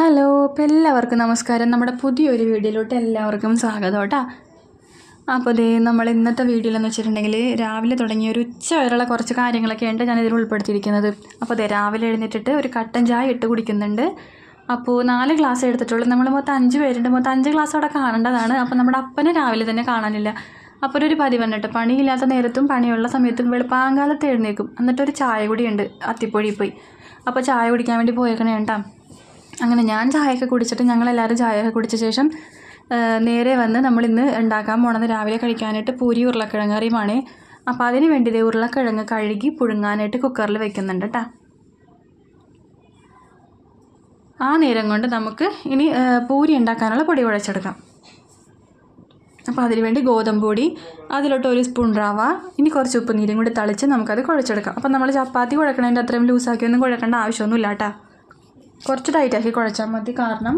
Hello അപ്പോൾ എല്ലാവർക്കും നമസ്കാരം. നമ്മുടെ പുതിയൊരു വീഡിയോയിലോട്ട് എല്ലാവർക്കും സ്വാഗതം കേട്ടോ. അപ്പോൾ ദേ നമ്മൾ ഇന്നത്തെ വീഡിയോയിലെന്ന് വെച്ചിട്ടുണ്ടെങ്കിൽ രാവിലെ തുടങ്ങിയ ഒരു ഉച്ച വരെയുള്ള കുറച്ച് കാര്യങ്ങളൊക്കെയാണ് ഞാൻ ഇതിൽ ഉൾപ്പെടുത്തിയിരിക്കുന്നത്. അപ്പോൾ അതെ രാവിലെ എഴുന്നേറ്റിട്ട് ഒരു കട്ടൻ ചായ ഇട്ട് കുടിക്കുന്നുണ്ട്. അപ്പോൾ നാല് ഗ്ലാസ് എടുത്തിട്ടുള്ളൂ. നമ്മൾ മൊത്തം അഞ്ച് പേരുണ്ട്. മൊത്തം അഞ്ച് ഗ്ലാസ് അവിടെ കാണേണ്ടതാണ്. അപ്പോൾ നമ്മുടെ അപ്പനെ രാവിലെ തന്നെ കാണാനില്ല. അപ്പോൾ ഒരു പതിവ് കേട്ടോ പണിയില്ലാത്ത നേരത്തും പണിയുള്ള സമയത്തും വെളുപ്പാങ്കാലത്ത് എഴുന്നേക്കും എന്നിട്ടൊരു ചായ കൂടിയുണ്ട് അത്തിപ്പൊഴിയിൽ പോയി. അപ്പോൾ ചായ കുടിക്കാൻ വേണ്ടി പോയേക്കണേ കേട്ടോ. അങ്ങനെ ഞാൻ ചായയൊക്കെ കുടിച്ചിട്ട് ഞങ്ങളെല്ലാവരും ചായയൊക്കെ കുടിച്ച ശേഷം നേരെ വന്ന് നമ്മളിന്ന് ഉണ്ടാക്കാൻ പോണത് രാവിലെ കഴിക്കാനായിട്ട് പൂരി ഉരുളക്കിഴങ്ങ് കറിയുമാണ്. അപ്പോൾ അതിന് വേണ്ടി ദേ ഉരുളക്കിഴങ്ങ് കഴുകി പുഴുങ്ങാനായിട്ട് കുക്കറിൽ വെക്കുന്നുണ്ട് കേട്ടോ ആ നേരം കൊണ്ട് നമുക്ക് ഇനി പൂരി ഉണ്ടാക്കാനുള്ള പൊടി കുഴച്ചെടുക്കാം. അപ്പോൾ അതിന് വേണ്ടി ഗോതമ്പ് പൊടി അതിലോട്ട് ഒരു സ്പൂൺ റവ ഇനി കുറച്ച് ഉപ്പ് നീരും കൂടി തളിച്ച് നമുക്കത് കുഴച്ചെടുക്കാം. അപ്പോൾ നമ്മൾ ചപ്പാത്തി കുഴക്കണതിന്റെ അത്രയും ലൂസാക്കിയൊന്നും കുഴക്കേണ്ട ആവശ്യമൊന്നുമില്ല കേട്ടോ കുറച്ച് ടൈറ്റാക്കി കുഴച്ചാൽ മതി. കാരണം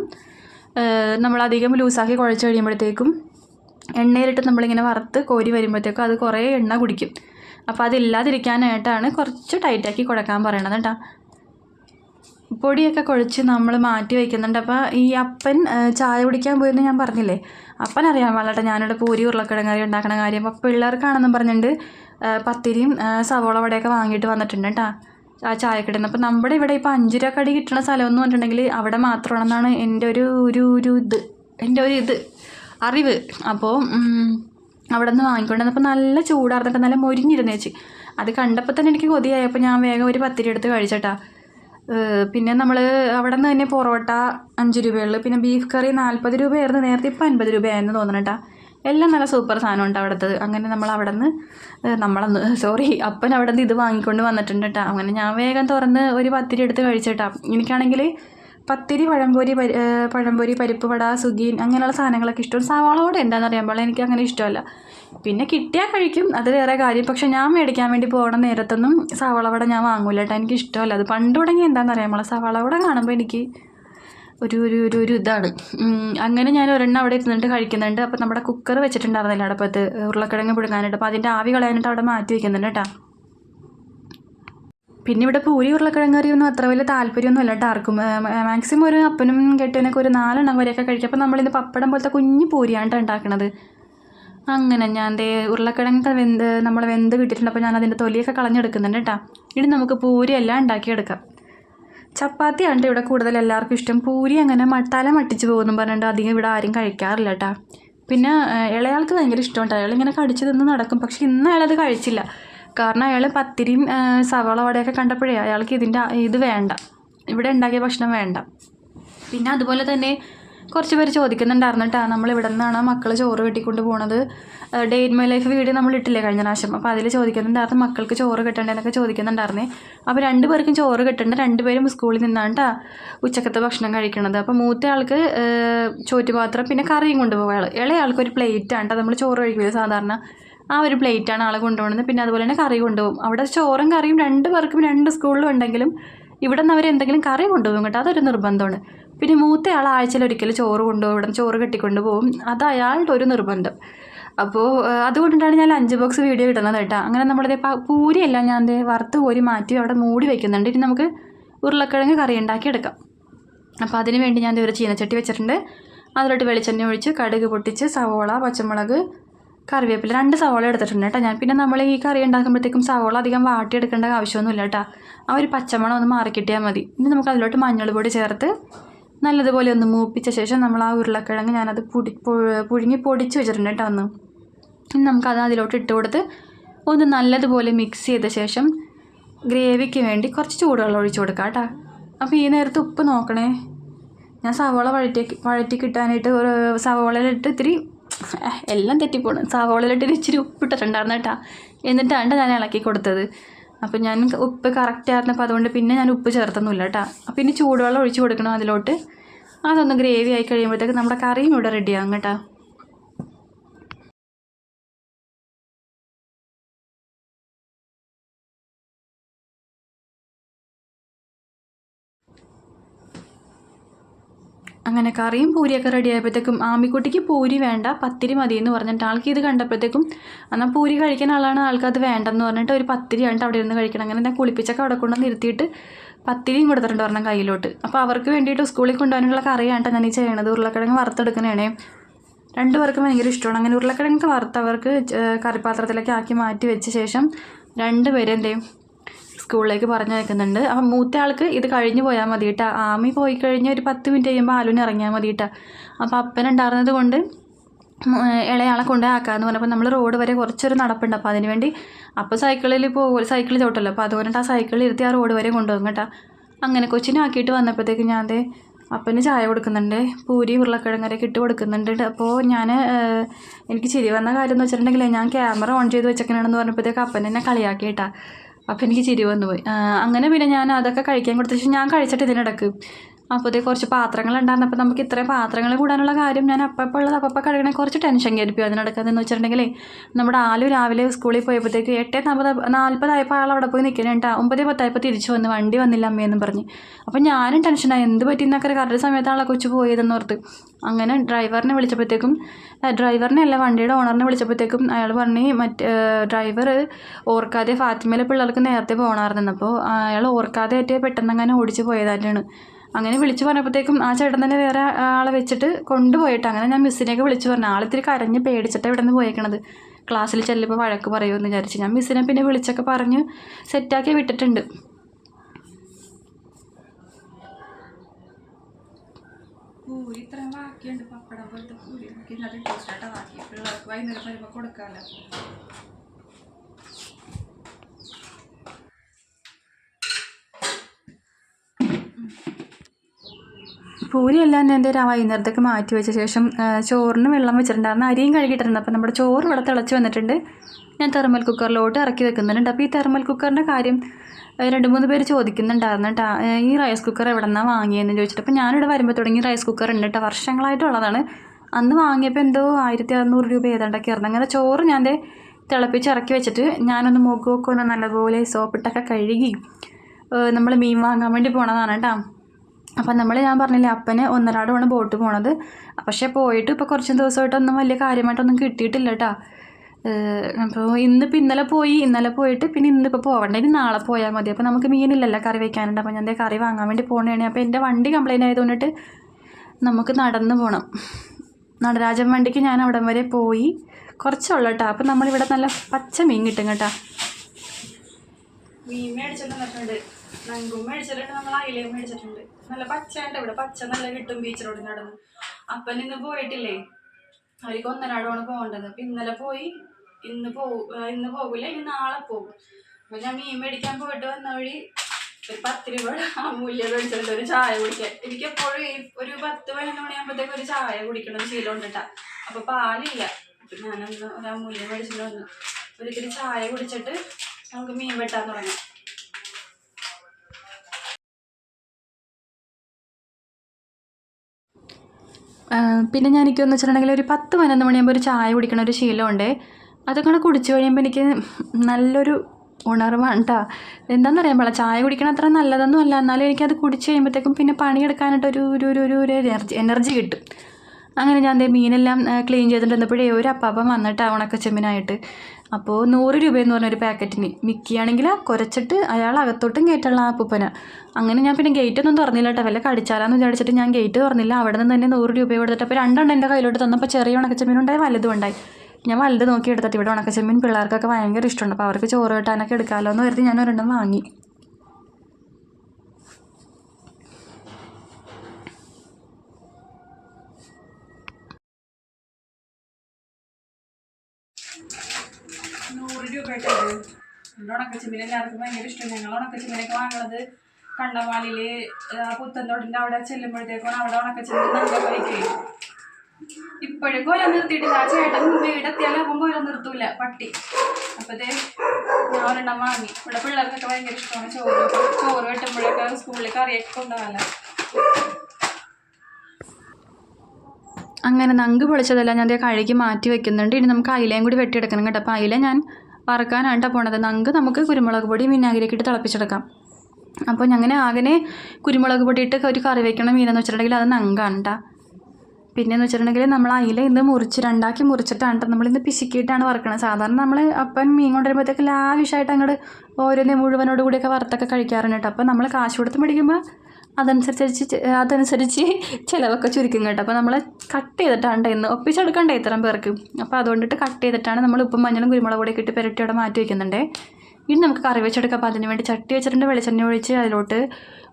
നമ്മളധികം ലൂസാക്കി കുഴച്ച് കഴിയുമ്പോഴത്തേക്കും എണ്ണയിലിട്ട് നമ്മളിങ്ങനെ വറുത്ത് കോരി വരുമ്പോഴത്തേക്കും അത് കുറേ എണ്ണ കുടിക്കും. അപ്പോൾ അതില്ലാതിരിക്കാനായിട്ടാണ് കുറച്ച് ടൈറ്റാക്കി കുഴക്കാൻ പറയണത് കേട്ടോ പൊടിയൊക്കെ കുഴച്ച് നമ്മൾ മാറ്റി വയ്ക്കുന്നുണ്ട് അപ്പോൾ ഈ അപ്പൻ ചായ കുടിക്കാൻ പോയെന്ന് ഞാൻ പറഞ്ഞില്ലേ? അപ്പൻ അറിയാൻ പാടില്ല ഞാനിവിടെ പൂരി ഉരുളക്കിഴങ്ങ് കറി ഉണ്ടാക്കണ കാര്യം. അപ്പോൾ പിള്ളേർക്കാണെന്നും പറഞ്ഞിട്ടുണ്ട് പത്തിരിയും സവോള വടയൊക്കെ വാങ്ങിയിട്ട് വന്നിട്ടുണ്ട് കേട്ടോ ആ ചായക്കടയിൽ അപ്പോൾ നമ്മുടെ ഇവിടെ ഇപ്പോൾ അഞ്ച് രൂപ കടി കിട്ടുന്ന സ്ഥലം എന്ന് പറഞ്ഞിട്ടുണ്ടെങ്കിൽ അവിടെ മാത്രമാണെന്നാണ് എന്റെ ഒരു ഒരു ഒരു ഇത്. എന്റെ ഒരു ഇത് അറിവ്. അപ്പോൾ അവിടെ നിന്ന് വാങ്ങിക്കൊണ്ടുവന്നപ്പോൾ നല്ല ചൂടാർന്നിട്ട് നല്ല മൊരിഞ്ഞിരുന്നു ചേച്ചി. അത് കണ്ടപ്പോൾ തന്നെ എനിക്ക് കൊതിയായപ്പോൾ ഞാൻ വേഗം ഒരു പത്തിരി എടുത്ത് കഴിച്ചട്ടാ. പിന്നെ നമ്മൾ അവിടെ നിന്ന് തന്നെ പൊറോട്ട അഞ്ച് രൂപയുള്ളു പിന്നെ ബീഫ് കറി നാൽപ്പത് രൂപയായിരുന്നു. നേരത്തെ ഇപ്പം അൻപത് രൂപയായിരുന്നു തോന്നണട്ടാ. എല്ലാം നല്ല സൂപ്പർ സാധനം ഉണ്ട് അവിടുത്തെ. അങ്ങനെ നമ്മൾ അവിടെ നിന്ന് നമ്മളന്ന് സോറി അപ്പൻ അവിടെ നിന്ന് ഇത് വാങ്ങിക്കൊണ്ട് വന്നിട്ടുണ്ട് കേട്ടോ അങ്ങനെ ഞാൻ വേഗം തുറന്ന് ഒരു പത്തിരി എടുത്ത് കഴിച്ചിട്ടാ. എനിക്കാണെങ്കിൽ പത്തിരി പഴംപൊരി പരി പഴംപൊരി പരിപ്പ് വട സുഗീൻ അങ്ങനെയുള്ള സാധനങ്ങളൊക്കെ ഇഷ്ടം. സവാളോടെ എന്താണെന്ന് അറിയാൻ പാടില്ല. എനിക്ക് അങ്ങനെ ഇഷ്ടമല്ല. പിന്നെ കിട്ടിയാൽ കഴിക്കും. അത് വേറെ കാര്യം. പക്ഷെ ഞാൻ മേടിക്കാൻ വേണ്ടി പോകണ നേരത്തൊന്നും സവാള വട ഞാൻ വാങ്ങൂല കേട്ടോ എനിക്ക് ഇഷ്ടമല്ല അത് പണ്ട് തുടങ്ങി എന്താണെന്ന് പാടില്ല. സവാള വട കാണുമ്പോൾ എനിക്ക് ഒരു ഒരു ഒരു ഒരു ഇതാണ്. അങ്ങനെ ഞാൻ ഒരെണ്ണം അവിടെ ഇരുന്നിട്ട് കഴിക്കുന്നുണ്ട്. അപ്പോൾ നമ്മുടെ കുക്കർ വെച്ചിട്ടുണ്ടായിരുന്നില്ല അടുപ്പത്ത്? ഉരുളക്കിഴങ്ങ് പുഴുങ്ങാനായിട്ട്. അപ്പോൾ അതിന്റെ ആവി കളയാനായിട്ട് അവിടെ മാറ്റി വയ്ക്കുന്നുണ്ട് കേട്ടോ. പിന്നെ ഇവിടെ പൂരി ഉരുളക്കിഴങ്ങ് കറിയൊന്നും അത്ര വലിയ താല്പര്യമൊന്നും ഇല്ല കേട്ടോ ആർക്കും. മാക്സിമം ഒരു അപ്പനും കെട്ടിയനൊക്കെ ഒരു നാലെണ്ണം വരെയൊക്കെ കഴിക്കും. അപ്പോൾ നമ്മളിന്ന് പപ്പടം പോലത്തെ കുഞ്ഞു പൂരിയാണ് ഉണ്ടാക്കണത്. അങ്ങനെ ഞാൻ ദേ ഉരുളക്കിഴങ്ങൊക്കെ വെന്ത് നമ്മൾ വെന്ത് കിട്ടിയിട്ടുണ്ട്. അപ്പോൾ ഞാൻ അതിന്റെ തൊലിയൊക്കെ കളഞ്ഞെടുക്കുന്നുണ്ട് കേട്ടോ. ഇനി നമുക്ക് പൂരി എല്ലാം ഉണ്ടാക്കിയെടുക്കാം. ചപ്പാത്തിയാണ് ഇവിടെ കൂടുതൽ എല്ലാവർക്കും ഇഷ്ടം. പൂരി അങ്ങനെ മട്ടാല മട്ടിച്ച് പോകുന്നു പറഞ്ഞിട്ട് അധികം ഇവിടെ ആരും കഴിക്കാറില്ല കേട്ടോ പിന്നെ ഇളയാൾക്ക് ഭയങ്കര ഇഷ്ടമുണ്ട്. അയാൾ ഇങ്ങനെ കടിച്ചു തിന്ന് നടക്കും. പക്ഷെ ഇന്ന് അയാളത് കഴിച്ചില്ല. കാരണം അയാൾ പത്തിരിയും സവാള വടയൊക്കെ കണ്ടപ്പോഴേ അയാൾക്ക് ഇതിന്റെ ഇത് വേണ്ട. ഇവിടെ ഉണ്ടാക്കിയ ഭക്ഷണം വേണ്ട. പിന്നെ അതുപോലെ തന്നെ കുറച്ച് പേര് ചോദിക്കുന്നുണ്ടായിരുന്നു കേട്ടോ നമ്മൾ ഇവിടെ നിന്നാണ് മക്കൾ ചോറ് കെട്ടിക്കൊണ്ട് പോണത്. Day in my life video നമ്മൾ ഇട്ടില്ലേ കഴിഞ്ഞ പ്രാവശ്യം. അപ്പോൾ അതിൽ ചോദിക്കുന്നുണ്ടായിരുന്നു മക്കൾക്ക് ചോറ് കിട്ടേണ്ടതെന്നൊക്കെ ചോദിക്കുന്നുണ്ടായിരുന്നേ. അപ്പോൾ രണ്ട് പേർക്കും ചോറ് കിട്ടണ്ട രണ്ടുപേരും സ്കൂളിൽ നിന്നാണ് കേട്ടോ ഉച്ചക്കത്തെ ഭക്ഷണം കഴിക്കണത്. അപ്പോൾ മൂത്ത ആൾക്ക് ചോറ്റുപാത്രം പിന്നെ കറിയും കൊണ്ടുപോകാൾ ഇളയാൾക്കൊരു ഇളയ ആൾക്ക് ഒരു പ്ലേറ്റാണ് കേട്ടോ നമ്മൾ ചോറ് കഴിക്കില്ല സാധാരണ. ആ ഒരു പ്ലേറ്റാണ് ആൾ കൊണ്ടുപോകുന്നത് പിന്നെ അതുപോലെ തന്നെ കറി കൊണ്ടുപോകും അവിടെ ചോറും കറിയും രണ്ട് പേർക്കും രണ്ട് സ്കൂളിലും ഉണ്ടെങ്കിലും ഇവിടെ നിന്ന് അവർ എന്തെങ്കിലും കറി കൊണ്ടുപോകും കേട്ടോ. അതൊരു നിർബന്ധമാണ്. പിന്നെ മൂത്ത ആൾ ആഴ്ചയിൽ ഒരിക്കൽ ചോറ് കൊണ്ടുപോകും ഇവിടെ ചോറ് കെട്ടിക്കൊണ്ട് പോകും. അത് അയാളുടെ ഒരു നിർബന്ധം. അപ്പോൾ അതുകൊണ്ടാണ് ഞാൻ അഞ്ച് ബോക്സ് വീഡിയോ ഇടുന്നത് കേട്ടോ. അങ്ങനെ നമ്മളിത് പൂരിയെല്ലാം ഞാൻ വറുത്ത് കോരി മാറ്റി അവിടെ മൂടി വെക്കുന്നുണ്ട്. ഇനി നമുക്ക് ഉരുളക്കിഴങ്ങ് കറി ഉണ്ടാക്കി എടുക്കാം അപ്പോൾ അതിന് വേണ്ടി ഞാൻ ഒരു ചീനച്ചട്ടി വെച്ചിട്ടുണ്ട്. അതിലോട്ട് വെളിച്ചെണ്ണ ഒഴിച്ച് കടുക് പൊട്ടിച്ച് സവോള പച്ചമുളക് കറിവേപ്പില രണ്ട് സവോള എടുത്തിട്ടുണ്ട് കേട്ടോ ഞാൻ. പിന്നെ നമ്മൾ ഈ കറി ഉണ്ടാക്കുമ്പോഴത്തേക്കും സവോള അധികം വാട്ടിയെടുക്കേണ്ട ആവശ്യമൊന്നുമില്ല കേട്ടോ. ആ ഒരു പച്ചമണം ഒന്ന് മാറിക്കിട്ടിയാൽ മതി. ഇനി നമുക്ക് അതിലോട്ട് മഞ്ഞൾ പൊടി ചേർത്ത് നല്ലതുപോലെ ഒന്ന് മൂപ്പിച്ച ശേഷം നമ്മൾ ആ ഉരുളക്കിഴങ്ങ് ഞാനത് പുടി പുഴുങ്ങി പൊടിച്ച് വെച്ചിട്ടുണ്ട് കേട്ടോ ഒന്ന് നമുക്കത് അതിലോട്ട് ഇട്ട് കൊടുത്ത് ഒന്ന് നല്ലതുപോലെ മിക്സ് ചെയ്ത ശേഷം ഗ്രേവിക്ക് വേണ്ടി കുറച്ച് ചൂടുവെള്ളം ഒഴിച്ചു കൊടുക്കാം കേട്ടോ. അപ്പോൾ ഈ നേരത്ത് ഉപ്പ് നോക്കണേ. ഞാൻ സവോള വഴറ്റി വഴറ്റി കിട്ടാനായിട്ട് ഒരു സവോളയിലിട്ട് ഇത്തിരി എല്ലാം തെറ്റിപ്പോണ്. സവോളയിലിട്ട് ഇച്ചിരി ഉപ്പ് ഇട്ടിട്ടുണ്ടായിരുന്നു കേട്ടോ. എന്നിട്ടാണ് ഞാൻ ഇളക്കി കൊടുത്തത്. അപ്പോൾ ഞാൻ ഉപ്പ് കറക്റ്റ് ആയിരുന്നപ്പോൾ അതുകൊണ്ട് പിന്നെ ഞാൻ ഉപ്പ് ചേർത്തൊന്നുമില്ല കേട്ടോ അപ്പോൾ ഇനി ചൂടുവെള്ളം ഒഴിച്ച് കൊടുക്കണം അതിലോട്ട്. അതൊന്ന് ഗ്രേവി ആയി കഴിയുമ്പോഴത്തേക്ക് നമ്മുടെ കറിയും ഇവിടെ റെഡിയാകും കേട്ടോ. അങ്ങനെ കറിയും പൂരിയൊക്കെ റെഡി ആയപ്പോഴത്തേക്കും ആമിക്കുട്ടിക്ക് പൂരി വേണ്ട പത്തിരി മതി എന്ന് പറഞ്ഞിട്ട് ആൾക്ക് ഇത് കണ്ടപ്പോഴത്തേക്കും എന്നാൽ പൂരി കഴിക്കുന്ന ആളാണ് ആൾക്ക് അത് വേണ്ടെന്ന് പറഞ്ഞിട്ട് ഒരു പത്തിരി പത്തിരിയാണ് അവിടെ ഇരുന്ന് കഴിക്കണം. അങ്ങനെ ഞാൻ കുളിപ്പിച്ചൊക്കെ അവിടെ കൊണ്ടുവന്ന് ഇരുത്തിയിട്ട് പത്തിരിയും കൊടുത്തിട്ടുണ്ട് ഒരെണ്ണം കയ്യിലോട്ട്. അപ്പോൾ അവർക്ക് വേണ്ടിയിട്ട് സ്കൂളിൽ കൊണ്ടുപോകാനുള്ള കറിയാണ് ഞാൻ ഈ ചെയ്യണത് ഉരുളക്കിഴങ്ങ് വറുത്തെടുക്കണേ രണ്ടു പേർക്കും ഭയങ്കര ഇഷ്ടമാണ്. അങ്ങനെ ഉരുളക്കിഴങ്ങ് വറുത്ത് അവർക്ക് ആക്കി മാറ്റി വെച്ച ശേഷം രണ്ട് ചെയ്യും? സ്കൂളിലേക്ക് പറഞ്ഞയക്കുന്നുണ്ട്. അപ്പം മൂത്ത ആൾക്ക് ഇത് കഴിഞ്ഞു പോയാൽ മതി കേട്ടോ ആമി പോയി കഴിഞ്ഞ് ഒരു പത്ത് മിനിറ്റ് കഴിയുമ്പോൾ ആലുവിന് ഇറങ്ങിയാൽ മതി കേട്ടോ അപ്പോൾ അപ്പൻ ഉണ്ടായിരുന്നത് കൊണ്ട് ഇളയാളെ കൊണ്ടേ പറഞ്ഞപ്പോൾ നമ്മൾ റോഡ് വരെ കുറച്ചൊരു നടപ്പുണ്ട്. അപ്പോൾ അതിന് വേണ്ടി അപ്പോൾ സൈക്കിളിൽ പോകും സൈക്കിൾ ചോട്ടല്ലോ അപ്പോൾ അതുകൊണ്ട് ആ സൈക്കിളിൽ ഇരുത്തി ആ റോഡ് വരെ കൊണ്ടുപോകും കേട്ടോ. അങ്ങനെ കൊച്ചിനാക്കിയിട്ട് വന്നപ്പോഴത്തേക്ക് ഞാൻ ദേ അപ്പന് ചായ കൊടുക്കുന്നുണ്ട്. പൂരി ഉരുളക്കിഴങ്ങരൊക്കെ ഇട്ട് കൊടുക്കുന്നുണ്ട്. അപ്പോൾ ഞാൻ എനിക്ക് ചിരി വന്ന കാര്യം എന്ന് വെച്ചിട്ടുണ്ടെങ്കിൽ ഞാൻ ക്യാമറ ഓൺ ചെയ്ത് വെച്ചേക്കണമെന്ന് പറഞ്ഞപ്പോഴത്തേക്ക് അപ്പൻ എന്നെ കളിയാക്കി കേട്ടാ അപ്പോൾ എനിക്ക് ചിരി വന്നുപോയി അങ്ങനെ പിന്നെ ഞാൻ അതൊക്കെ കഴിക്കാൻ കൊടുത്ത ശേഷം ഞാൻ കഴിച്ചിട്ട് ഇതിനിടക്ക് അപ്പോഴത്തേക്ക് കുറച്ച് പാത്രങ്ങൾ ഉണ്ടായിരുന്നു അപ്പോൾ നമുക്ക് ഇത്രയും പാത്രങ്ങൾ കൂടാനുള്ള കാര്യം ഞാൻ അപ്പം ഉള്ളത് അപ്പം കഴുകണേ. കുറച്ച് ടെൻഷൻ കയറിപ്പോയി അതിനിടയ്ക്ക് എന്ന് വെച്ചിട്ടുണ്ടെങ്കിൽ നമ്മുടെ ആലു രാവിലെ സ്കൂളിൽ പോയപ്പോഴത്തേക്ക് എട്ട് നാൽപ്പത് നാൽപ്പതായപ്പോൾ ആൾ അവിടെ പോയി നിൽക്കണേട്ടാ ഒമ്പത് പത്തായപ്പോൾ തിരിച്ചു വന്ന് വണ്ടി വന്നില്ല അമ്മയെന്നും പറഞ്ഞ്. അപ്പം ഞാനും ടെൻഷനായി എന്ത് പറ്റിയെന്നൊക്കെ കറക്റ്റ് സമയത്ത് ആളെ കൊച്ചു പോയതെന്ന് ഓർത്ത്. അങ്ങനെ ഡ്രൈവറിനെ വിളിച്ചപ്പോഴത്തേക്കും ഡ്രൈവറിനെ അല്ല വണ്ടിയുടെ ഓണറിനെ വിളിച്ചപ്പോഴത്തേക്കും അയാൾ പറഞ്ഞ് മറ്റ് ഡ്രൈവർ ഓർക്കാതെ ഫാത്തിമയിലെ പിള്ളേർക്ക് നേരത്തെ പോകണമായിരുന്നു അപ്പോൾ അയാൾ ഓർക്കാതെ ആയിട്ട് പെട്ടെന്ന് അങ്ങനെ ഓടിച്ച് പോയതായിട്ടാണ്. അങ്ങനെ വിളിച്ചു പറഞ്ഞപ്പോഴത്തേക്കും ആ ചേട്ടൻ തന്നെ വേറെ ആളെ വെച്ചിട്ട് കൊണ്ടുപോയിട്ട് അങ്ങനെ ഞാൻ മിസ്സിനെയൊക്കെ വിളിച്ചു പറഞ്ഞു. ആളിത്തിരി കരഞ്ഞ് പേടിച്ചിട്ട് ഇവിടെ നിന്ന് പോയേക്കണത്. ക്ലാസ്സിൽ ചെല്ലുമ്പോൾ വഴക്ക് പറയുമെന്ന് വിചാരിച്ച് ഞാൻ മിസ്സിനെ പിന്നെ വിളിച്ചൊക്കെ പറഞ്ഞ് സെറ്റാക്കി വിട്ടിട്ടുണ്ട്. പൂരി ഇത്രയും പപ്പടം പൂരിയെല്ലാം എന്റെ വൈകുന്നേരത്തേക്ക് മാറ്റി വെച്ച ശേഷം ചോറിന് വെള്ളം വെച്ചിട്ടുണ്ടായിരുന്നു. അരിയും കഴുകിയിട്ടുണ്ട് അപ്പോൾ നമ്മുടെ ചോറ് ഇവിടെ തിളച്ച് വന്നിട്ടുണ്ട്. ഞാൻ തെർമൽ കുക്കറിലോട്ട് ഇറക്കി വെക്കുന്നുണ്ട്. അപ്പോൾ ഈ തെർമൽ കുക്കറിന്റെ കാര്യം രണ്ട് മൂന്ന് പേര് ചോദിക്കുന്നുണ്ടായിരുന്നു കേട്ടോ ഈ റൈസ് കുക്കർ എവിടെ നിന്നാണ് വാങ്ങിയതെന്ന് ചോദിച്ചിട്ട്. അപ്പോൾ ഞാനിവിടെ വരുമ്പോൾ തുടങ്ങി റൈസ് കുക്കർ ഉണ്ട് കേട്ടോ വർഷങ്ങളായിട്ടുള്ളതാണ് അന്ന് വാങ്ങിയപ്പോൾ എന്തോ ആയിരത്തി അറുന്നൂറ് രൂപ ഏതാണ്ടൊക്കെ ആയിരുന്നു. അങ്ങനെ ചോറ് ഞാൻ തിളപ്പിച്ച് ഇറക്കി വെച്ചിട്ട് ഞാനൊന്ന് മുഖമൊക്കെ ഒന്ന് നല്ലപോലെ സോപ്പിട്ടൊക്കെ കഴുകി നമ്മൾ മീൻ വാങ്ങാൻ വേണ്ടി പോണതാണ് കേട്ടോ അപ്പം നമ്മൾ ഞാൻ പറഞ്ഞില്ലേ അപ്പന് ഒന്നരാടമാണ് ബോട്ട് പോണത്. പക്ഷേ പോയിട്ട് ഇപ്പോൾ കുറച്ച് ദിവസമായിട്ടൊന്നും വലിയ കാര്യമായിട്ടൊന്നും കിട്ടിയിട്ടില്ല കേട്ടോ അപ്പോൾ ഇന്നിപ്പോൾ ഇന്നലെ പോയി ഇന്നലെ പോയിട്ട് പിന്നെ ഇന്നിപ്പോൾ പോകണ്ട ഇനി നാളെ പോയാൽ മതി. അപ്പോൾ നമുക്ക് മീനില്ലല്ലോ കറി വെക്കാനുണ്ട്. അപ്പോൾ ഞാൻ കറി വാങ്ങാൻ വേണ്ടി പോകണേ അപ്പോൾ എന്റെ വണ്ടി കംപ്ലൈന്റ് ആയതുകൊണ്ടിട്ട് നമുക്ക് നടന്ന് പോകണം നടരാജൻ വണ്ടിക്ക് ഞാൻ അവിടം വരെ പോയി. കുറച്ചുള്ള കേട്ടോ അപ്പം നമ്മളിവിടെ നല്ല പച്ച മീൻ കിട്ടും കേട്ടോ. മീൻ മേടിച്ചിട്ട് നങ്കും മേടിച്ചിട്ടുണ്ട് നമ്മൾ അയിലയും മേടിച്ചിട്ടുണ്ട്. നല്ല പച്ചയുണ്ട് ഇവിടെ. പച്ച നല്ല കിട്ടും ബീച്ച് നടന്ന്. അപ്പൻ ഇന്ന് പോയിട്ടില്ലേ? അവർക്ക് ഒന്നരാടമാണ് പോകേണ്ടത്. അപ്പം ഇന്നലെ പോയി ഇന്ന് പോകും ഇന്ന് പോകില്ല ഇനി നാളെ പോകും. അപ്പം ഞാൻ മീൻ മേടിക്കാൻ പോയിട്ട് വന്ന വഴി ഒരു പത്ത് രൂപയുടെ അമൂല്യം മേടിച്ചിട്ടുണ്ട് ഒരു ചായ കുടിക്കാൻ. എനിക്ക് എപ്പോഴും ഈ ഒരു പത്ത് പതിനൊന്ന് മണിയാകുമ്പോഴത്തേക്ക് ഒരു ചായ കുടിക്കണം ശീലം ഉണ്ടിട്ടാ പാലില്ല. അപ്പം ഞാനൊന്ന് ഒരു അമൂല്യം മേടിച്ചിട്ട് വന്നു. ഒരിക്കലും ചായ കുടിച്ചിട്ട് നമുക്ക് മീൻ വെട്ടാൻ തുടങ്ങാം. പിന്നെ ഞാൻ എനിക്ക് എനിക്കെന്ന് വെച്ചിട്ടുണ്ടെങ്കിൽ ഒരു പത്ത് പതിനൊന്ന് മണിയാകുമ്പോൾ ഒരു ചായ കുടിക്കണ ഒരു ശീലമുണ്ട്. അതൊക്കെ കുടിച്ചു കഴിയുമ്പോൾ എനിക്ക് നല്ലൊരു ഉണർവാണ് കേട്ടോ എന്താണെന്നറിയാൻ പാടില്ല ചായ കുടിക്കണ അത്ര നല്ലതൊന്നും അല്ല. എന്നാലും എനിക്കത് കുടിച്ച് കഴിയുമ്പോഴത്തേക്കും പിന്നെ പണിയെടുക്കാനായിട്ട് ഒരു ഒരു ഒരു ഒരു എനർജി എനർജി കിട്ടും. അങ്ങനെ ഞാൻ മീനെല്ലാം ക്ലീൻ ചെയ്തിട്ടുണ്ടപ്പോഴേ ഒരു അപ്പാപ്പൻ വന്നിട്ട് ഉണക്കച്ചെമ്മിനായിട്ട്. അപ്പോൾ നൂറ് രൂപയെന്ന് പറഞ്ഞ ഒരു പാക്കറ്റിന് മിക്കിയാണെങ്കിൽ കുറച്ചിട്ട് അയാൾ അകത്തോട്ടും കയറ്റുള്ള ആ പൂപ്പന അങ്ങനെ ഞാൻ പിന്നെ ഗേറ്റ് ഒന്നും തുറന്നില്ല കേട്ടോ. വല്ല കടിച്ചാലാന്ന് വിചാരിച്ചിട്ട് ഞാൻ ഗേറ്റ് തുറന്നില്ല. അവിടെ നിന്ന് തന്നെ നൂറ് രൂപ കൊടുത്തിട്ട് അപ്പോൾ രണ്ടെണ്ണം എന്റെ കയ്യിലോട്ട് തന്നപ്പോൾ ചെറിയ ഉണക്കച്ചെമ്മീനുണ്ടായി വലുതും ഉണ്ടായി. ഞാൻ വലുത് നോക്കി എടുത്തിട്ട് ഇവിടെ ഉണക്കച്ചെമ്മീൻ പിള്ളേർക്കൊക്കെ ഭയങ്കര ഇഷ്ടമുണ്ട്. അപ്പോൾ അവർക്ക് ചോറ് കിട്ടാനൊക്കെ എടുക്കാമല്ലോ എന്ന് കരുതി ഞാൻ ഒരെണ്ണം വാങ്ങി. നമ്മുടെ ഉണക്കച്ചെമ്മീൻ എല്ലാവർക്കും ഭയങ്കര ഇഷ്ടം. ഞങ്ങൾ ഉണക്കച്ചെമ്മീനൊക്കെ വാങ്ങണത് കണ്ടമാലിൽ പുത്തൻതോടിന്റെ അവിടെ ചെല്ലുമ്പോഴത്തേക്കാണ് അവിടെ ഉണക്കച്ചെമ്മീൻ നല്ല കഴിക്കുകയും ഇപ്പോഴും കൊല നിർത്തിയിട്ടില്ല. ആ ചേട്ടൻ വീടെത്തിയാലും അപ്പം കൊല നിർത്തൂല പട്ടി. അപ്പത്തേ ഞാൻ ഒരെണ്ണം വാങ്ങി. ഇവിടെ പിള്ളേർക്കൊക്കെ ഭയങ്കര ഇഷ്ടമാണ് ചോറ്. ചോറ് വെട്ടുമ്പോഴൊക്കെ സ്കൂളിൽ കറിയൊക്കെ കൊണ്ടുപോകാനല്ല അങ്ങനെ നങ്ക് പൊളിച്ചതെല്ലാം. ഞാൻ കഴുകി മാറ്റി വെക്കുന്നുണ്ട്. ഇനി നമുക്ക് അയിലയും കൂടി വെട്ടിയെടുക്കണം കേട്ടോ. അപ്പോൾ അയില ഞാൻ വറക്കാനാണ് കേട്ടോ പോണത്. നങ്ക് നമുക്ക് കുരുമുളക് പൊടി വിനാഗിരിയൊക്കെ ഇട്ട് തിളപ്പിച്ചെടുക്കാം. അപ്പോൾ അങ്ങനെ ആകെ കുരുമുളക് പൊടി ഇട്ട് ഒരു കറി വെക്കണം മീനെന്ന് വെച്ചിട്ടുണ്ടെങ്കിൽ അത് നങ്കാണ് കേട്ടോ പിന്നെയെന്ന് വെച്ചിട്ടുണ്ടെങ്കിൽ നമ്മൾ അയില ഇന്ന് മുറിച്ച് രണ്ടാക്കി മുറിച്ചിട്ടാണ് ട്ടോ നമ്മളിന്ന് പിശുക്കിയിട്ടാണ് വറക്കണത്. സാധാരണ നമ്മൾ അപ്പൻ മീൻ കൊണ്ടുവരുമ്പോഴത്തേക്ക് ലാവിഷായിട്ട് അങ്ങോട്ട് ഓരോന്നേ മുഴുവനോട് കൂടിയൊക്കെ വറുത്തൊക്കെ കഴിക്കാറുണ്ട് കേട്ടോ. അപ്പോൾ നമ്മൾ കാശ് കൊടുത്ത് മേടിക്കുമ്പോൾ അതനുസരിച്ച് അതനുസരിച്ച് ചിലവൊക്കെ ചുരുക്കും കേട്ടോ. അപ്പോൾ നമ്മൾ കട്ട് ചെയ്തിട്ടാണ് ഇന്ന് ഒപ്പിച്ചെടുക്കണ്ടേ ഇത്രയും പേർക്ക്. അപ്പോൾ അതുകൊണ്ടിട്ട് കട്ട് ചെയ്തിട്ടാണ് നമ്മൾ ഉപ്പും മഞ്ഞളും കുരുമുളക് പൊടിയൊക്കെ ഇട്ട് പുരട്ടിയോടെ മാറ്റി വയ്ക്കുന്നുണ്ടേ ഇനി നമുക്ക് കറി വെച്ചെടുക്കാം. അപ്പോൾ അതിന് വേണ്ടി ചട്ടി വെച്ചിട്ടുണ്ട് വെളിച്ചെണ്ണ ഒഴിച്ച് അതിലോട്ട്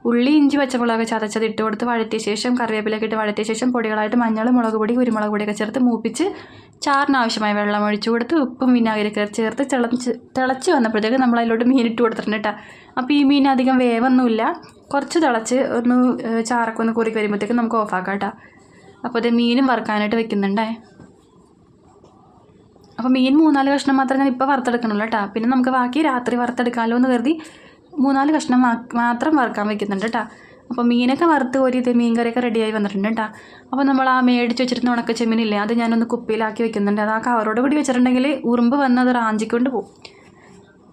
ഉള്ളി ഇഞ്ചി പച്ചമുളക് ചതച്ചത് ഇട്ട് കൊടുത്ത് വഴറ്റിയ ശേഷം കറിവേപ്പിലൊക്കെ ഇട്ട് വഴറ്റിയ ശേഷം പൊടികളായിട്ട് മഞ്ഞൾ മുളക് പൊടി കുരുമുളക് പൊടിയൊക്കെ ചേർത്ത് മൂപ്പിച്ച് ചാറിന് ആവശ്യമായ വെള്ളം ഒഴിച്ചു കൊടുത്ത് ഉപ്പും വിനാഗിരിയൊക്കെ ചേർത്ത് തിളച്ച് തിളച്ച് വന്നപ്പോഴത്തേക്ക് നമ്മൾ അതിലോട്ട് മീൻ ഇട്ട് കൊടുത്തിട്ടുണ്ട് കേട്ടോ. അപ്പോൾ ഈ മീൻ അധികം വേവൊന്നുമില്ല. കുറച്ച് തിളച്ച് ഒന്ന് ചാറൊക്കെ ഒന്ന് കുറുക്കി വരുമ്പോഴത്തേക്ക് നമുക്ക് ഓഫാക്കാം കേട്ടോ. അപ്പോൾ അത് മീനും വറുക്കാനായിട്ട് വെക്കുന്നുണ്ടേ. അപ്പോൾ മീൻ മൂന്നാൽ കഷ്ണം മാത്രം ഞാൻ ഇപ്പോൾ വറുത്തെടുക്കണുള്ളൂ കേട്ടോ പിന്നെ നമുക്ക് ബാക്കി രാത്രി വറുത്തെടുക്കാമല്ലോ എന്ന് കരുതി മൂന്നാൽ കഷ്ണം മാത്രം വറുക്കാൻ വെക്കുന്നുണ്ട് കേട്ടോ അപ്പോൾ മീനൊക്കെ വറുത്ത് കോരിയത് മീൻ കറിയൊക്കെ റെഡിയായി വന്നിട്ടുണ്ട് കേട്ടോ അപ്പോൾ നമ്മൾ ആ മേടിച്ച് വെച്ചിരുന്ന ഉണക്ക ചെമ്മീനില്ലേ അത് ഞാനൊന്ന് കുപ്പിയിലാക്കി വെക്കുന്നുണ്ട്. അത് ആ കവറോട് കൂടി വെച്ചിട്ടുണ്ടെങ്കിൽ ഉറുമ്പ് വന്ന് അത് റാഞ്ചിക്കൊണ്ട് പോകും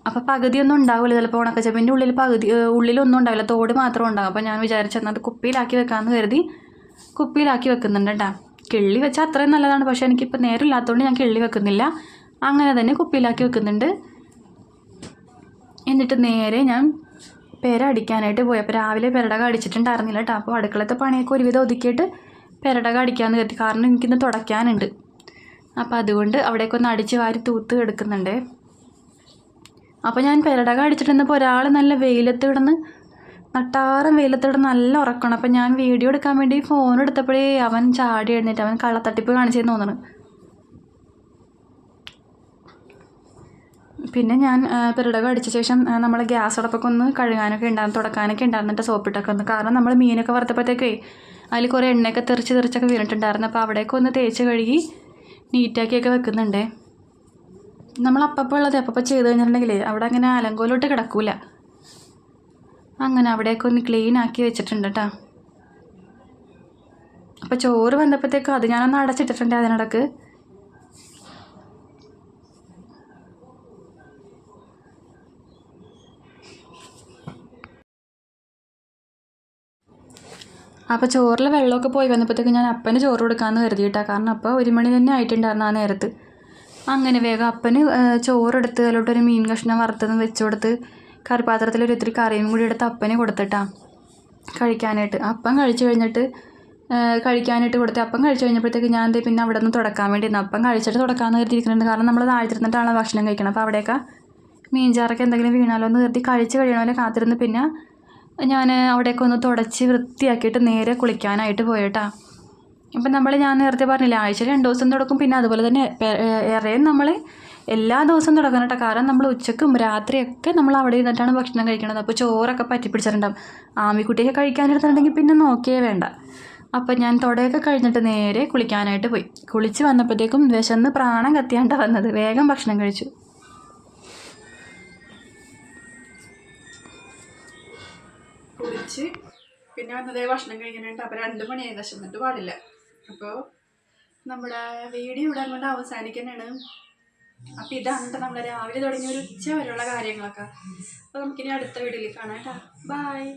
അപ്പോൾ പകുതിയൊന്നും ഉണ്ടാവില്ല ചിലപ്പോൾ ഉണക്ക ചെമ്മീന്റെ ഉള്ളിൽ പകുതി ഉള്ളിലൊന്നും ഉണ്ടാവില്ല. തോട് മാത്രം ഉണ്ടാകും അപ്പോൾ ഞാൻ വിചാരിച്ചെന്നാൽ അത് കുപ്പിയിലാക്കി വെക്കാമെന്ന് കരുതി കുപ്പിയിലാക്കി വെക്കുന്നുണ്ട് കേട്ടോ കിള്ളി വെച്ചാൽ അത്രയും നല്ലതാണ്. പക്ഷേ എനിക്കിപ്പോൾ നേരമില്ലാത്തതുകൊണ്ട് ഞാൻ കിള്ളി വെക്കുന്നില്ല. അങ്ങനെ തന്നെ കുപ്പിയിലാക്കി വെക്കുന്നുണ്ട്. എന്നിട്ട് നേരെ ഞാൻ പെര അടിക്കാനായിട്ട് പോയി. അപ്പോൾ രാവിലെ പെരടക അടിച്ചിട്ടുണ്ടായിരുന്നില്ല കേട്ടോ. അപ്പോൾ അടുക്കളത്തെ പണിയൊക്കെ ഒരുവിധം ഒതുക്കിയിട്ട് പെരടക അടിക്കാമെന്ന് കരുതി. കാരണം എനിക്കിന്ന് തുടയ്ക്കാനുണ്ട്. അപ്പോൾ അതുകൊണ്ട് അവിടേക്ക് ഒന്ന് അടിച്ച് വാരി തൂത്ത് എടുക്കുന്നുണ്ട് അപ്പോൾ ഞാൻ പെരടക അടിച്ചിട്ടിരുന്നപ്പോൾ ഒരാൾ നല്ല വെയിലത്ത് കിടന്ന് നട്ടാറം വെയിലത്തോടെ നല്ല ഉറക്കണം. അപ്പം ഞാൻ വീഡിയോ എടുക്കാൻ വേണ്ടി ഫോൺ എടുത്തപ്പോഴേ അവൻ ചാടി എഴുന്നേറ്റ് അവൻ കള്ളത്തട്ടിപ്പ് കാണിച്ചെന്ന് തോന്നുന്നു. പിന്നെ ഞാൻ പെരടകം അടിച്ച ശേഷം നമ്മൾ ഗ്യാസ് അടപ്പൊക്കെ ഒന്ന് കഴുകാനൊക്കെ ഉണ്ടായിരുന്നു തുടക്കാനൊക്കെ ഉണ്ടായിരുന്നിട്ട് സോപ്പിട്ടൊക്കെ ഒന്ന്. കാരണം നമ്മൾ മീനൊക്കെ വറുത്തപ്പോഴത്തേക്കേ അതിൽ കുറേ എണ്ണയൊക്കെ തെറിച്ച് തെറിച്ചൊക്കെ വീണിട്ടുണ്ടായിരുന്നു. അപ്പോൾ അവിടെയൊക്കെ ഒന്ന് തേച്ച് കഴുകി നീറ്റാക്കിയൊക്കെ വെക്കുന്നുണ്ടേ. നമ്മൾ അപ്പപ്പോൾ ഉള്ളത് അപ്പപ്പോൾ ചെയ്ത് കഴിഞ്ഞിട്ടുണ്ടെങ്കിൽ അവിടെ അങ്ങനെ അലങ്കോലോട്ട് കിടക്കൂല. അങ്ങനെ അവിടെയൊക്കെ ഒന്ന് ക്ലീൻ ആക്കി വെച്ചിട്ടുണ്ട് കേട്ടോ അപ്പോൾ ചോറ് വന്നപ്പോഴത്തേക്കും അത് ഞാനൊന്ന് അടച്ചിട്ടിട്ടുണ്ട് അതിനിടക്ക്. അപ്പോൾ ചോറിൽ വെള്ളമൊക്കെ പോയി വന്നപ്പോഴത്തേക്ക് ഞാൻ അപ്പന് ചോറ് കൊടുക്കാമെന്ന് കരുതിയിട്ടാ കാരണം അപ്പോൾ ഒരു മണി തന്നെ ആയിട്ടുണ്ടായിരുന്നു ആ നേരത്ത്. അങ്ങനെ വേഗം അപ്പന് ചോറെടുത്ത് അതിലോട്ടൊരു മീൻ കഷ്ണം വറുത്തതും വെച്ചു കൊടുത്ത് കറിപ്പാത്രത്തിൽ ഒരു ഇത്തിരി കറിയും കൂടി എടുത്ത് അപ്പന് കൊടുത്തിട്ടാ കഴിക്കാനായിട്ട്. അപ്പം കഴിച്ചു കഴിഞ്ഞിട്ട് കഴിക്കാനായിട്ട് കൊടുത്ത് അപ്പം കഴിച്ചു കഴിഞ്ഞപ്പോഴത്തേക്ക് ഞാൻ ദേ പിന്നെ അവിടെ നിന്ന് തുടക്കാൻ വേണ്ടി ഇരുന്നു അപ്പം കഴിച്ചിട്ട് തുടക്കാമെന്ന് കരുതിയിരിക്കുന്നുണ്ട്. കാരണം നമ്മൾ താഴ്ത്തിരുന്നിട്ടാണ് ഭക്ഷണം കഴിക്കണം അപ്പോൾ അവിടെയൊക്കെ മീൻചാറൊക്കെ എന്തെങ്കിലും വീണാലോ എന്ന് കരുതി കഴിച്ച് കഴിയണമല്ലോ കാത്തിരുന്ന് പിന്നെ ഞാൻ അവിടെയൊക്കെ ഒന്ന് തുടച്ച് വൃത്തിയാക്കിയിട്ട് നേരെ കുളിക്കാനായിട്ട് പോയിട്ടാ. ഇപ്പം നമ്മൾ ഞാൻ നേരത്തെ പറഞ്ഞില്ല ആഴ്ചയിൽ രണ്ട് ദിവസം തുടക്കും. പിന്നെ അതുപോലെ തന്നെ ഇറയും നമ്മൾ എല്ലാ ദിവസവും തുടങ്ങണം കേട്ടോ കാരണം നമ്മൾ ഉച്ചക്കും രാത്രിയൊക്കെ നമ്മൾ അവിടെ ഇരുന്നിട്ടാണ് ഭക്ഷണം കഴിക്കണത്. അപ്പോൾ ചോറൊക്കെ പറ്റി പിടിച്ചിട്ടുണ്ടാവും. ആമിക്കുട്ടിയൊക്കെ കഴിക്കാനിരുന്നുണ്ടെങ്കിൽ പിന്നെ നോക്കിയേ വേണ്ട. അപ്പം ഞാൻ തുടയൊക്കെ കഴിഞ്ഞിട്ട് നേരെ കുളിക്കാനായിട്ട് പോയി. കുളിച്ച് വന്നപ്പോഴത്തേക്കും വിശന്ന് പ്രാണം കത്തിയാണ്ട വന്നത്. വേഗം ഭക്ഷണം കഴിച്ചു. കുളിച്ച് പിന്നെ വന്നതേ ഭക്ഷണം കഴിക്കാനായിട്ട് അപ്പോൾ രണ്ട് മണിയായി വിശന്നിട്ട് പാടില്ല. അപ്പോൾ നമ്മുടെ വീഡിയോ ഇവിടെ കൊണ്ട് അവസാനിക്കുന്നതാണ്. അപ്പോൾ ഇതാണ് നമ്മൾ രാവിലെ തുടങ്ങിയ ഒരു ഉച്ച വരെയുള്ള കാര്യങ്ങളൊക്കെ. അപ്പോൾ നമുക്കിനി അടുത്ത വീഡിയോയിൽ കാണാം കേട്ടോ ബായ്